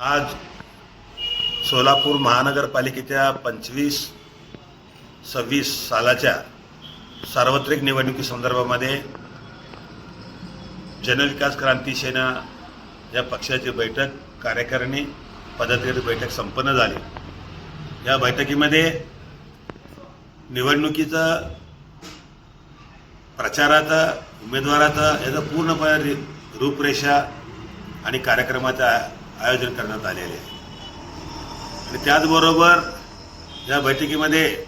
आज सोलापूर महानगरपालिकेच्या पंचवीस सव्वीस सालाच्या सार्वत्रिक निवडणुकी संदर्भामध्ये जनविकास क्रांती सेना या पक्षाची बैठक कार्यकारिणी पदाधिकारी बैठक संपन्न झाली. या बैठकीमध्ये निवडणुकीचा प्रचाराचा उमेदवाराचा याचा पूर्णपणे रूपरेषा आणि कार्यक्रमाचं आयोजन करण्यात आलेले आहे. आणि त्याचबरोबर या बैठकीमध्ये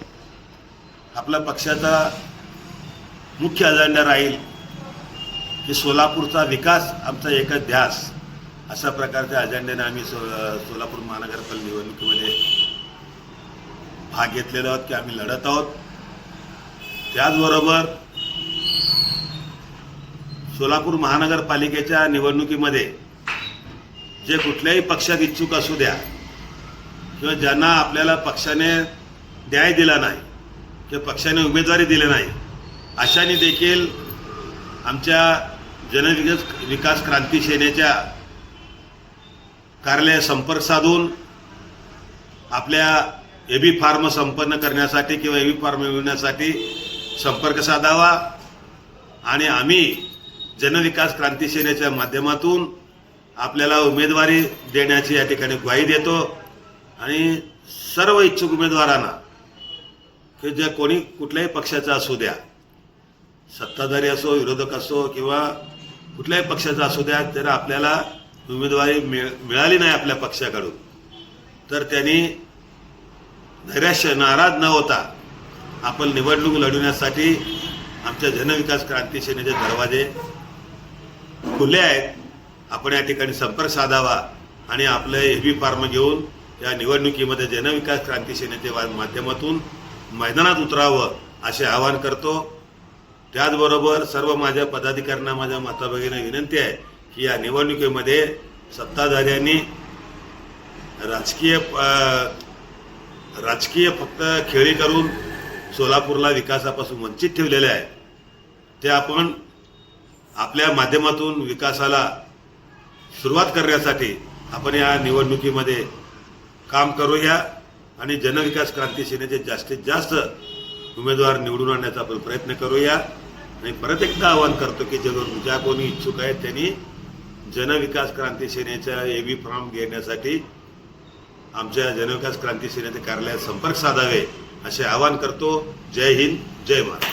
आपला पक्षाचा मुख्य अजेंडा राहील की सोलापूरचा विकास आमचा एकच ध्यास अशा प्रकारच्या अजेंड्याने आम्ही सो सोलापूर महानगरपालिका निवडणुकीमध्ये भाग घेतलेला आहोत की आम्ही लढत आहोत. त्याचबरोबर सोलापूर महानगरपालिकेच्या निवडणुकीमध्ये जे कुठल्याही पक्षात इच्छुक असू द्या किंवा ज्यांना आपल्याला पक्षाने न्याय दिला नाही किंवा पक्षाने उमेदवारी दिली नाही अशाने देखील आमच्या जनविकास विकास क्रांती सेनेच्या कार्यालय संपर्क साधून आपल्या ए बी फार्म संपन्न करण्यासाठी किंवा ए बी फार्म मिळवण्यासाठी संपर्क साधावा आणि आम्ही जनविकास क्रांती सेनेच्या माध्यमातून आपल्याला उमेदवारी देण्याची या ठिकाणी ग्वाही देतो. आणि सर्व इच्छुक उमेदवारांना की जे कोणी कुठल्याही पक्षाचा असू द्या सत्ताधारी असो विरोधक असो किंवा कुठल्याही पक्षाचा असू द्या जर आपल्याला उमेदवारी मिळ मिळाली नाही आपल्या पक्षाकडून तर त्यांनी नैराश्य नाराज न होता आपण निवडणूक लढवण्यासाठी आमच्या जनविकास क्रांती सेनेचे दरवाजे खुले आहेत. आपण या ठिकाणी संपर्क साधावा आणि आपलं एबी फार्म घेऊन या निवडणुकीमध्ये जनविकास क्रांती सेनेच्या माध्यमातून मैदानात उतरावं असे आवाहन करतो. त्याचबरोबर सर्व माझ्या पदाधिकाऱ्यांना माझ्या माता भगिनी विनंती आहे की या निवडणुकीमध्ये सत्ताधाऱ्यांनी राजकीय राजकीय फक्त खेळी करून सोलापूरला विकासापासून वंचित ठेवलेले आहे. ते आपण आपल्या माध्यमातून विकासाला सुरुवात करण्यासाठी आपण या निवडणुकीमध्ये काम करूया आणि जनविकास क्रांती सेनेचे जास्तीत जास्त उमेदवार निवडून आणण्याचा आपण प्रयत्न करूया. आणि परत एकदा आवाहन करतो की जे ज्या कोणी इच्छुक आहेत त्यांनी जनविकास क्रांती सेनेच्या बी फॉर्म घेण्यासाठी आमच्या जनविकास क्रांती सेनेच्या कार्यालयात संपर्क साधावे असे आवाहन करतो. जय हिंद जय महाराष्ट्र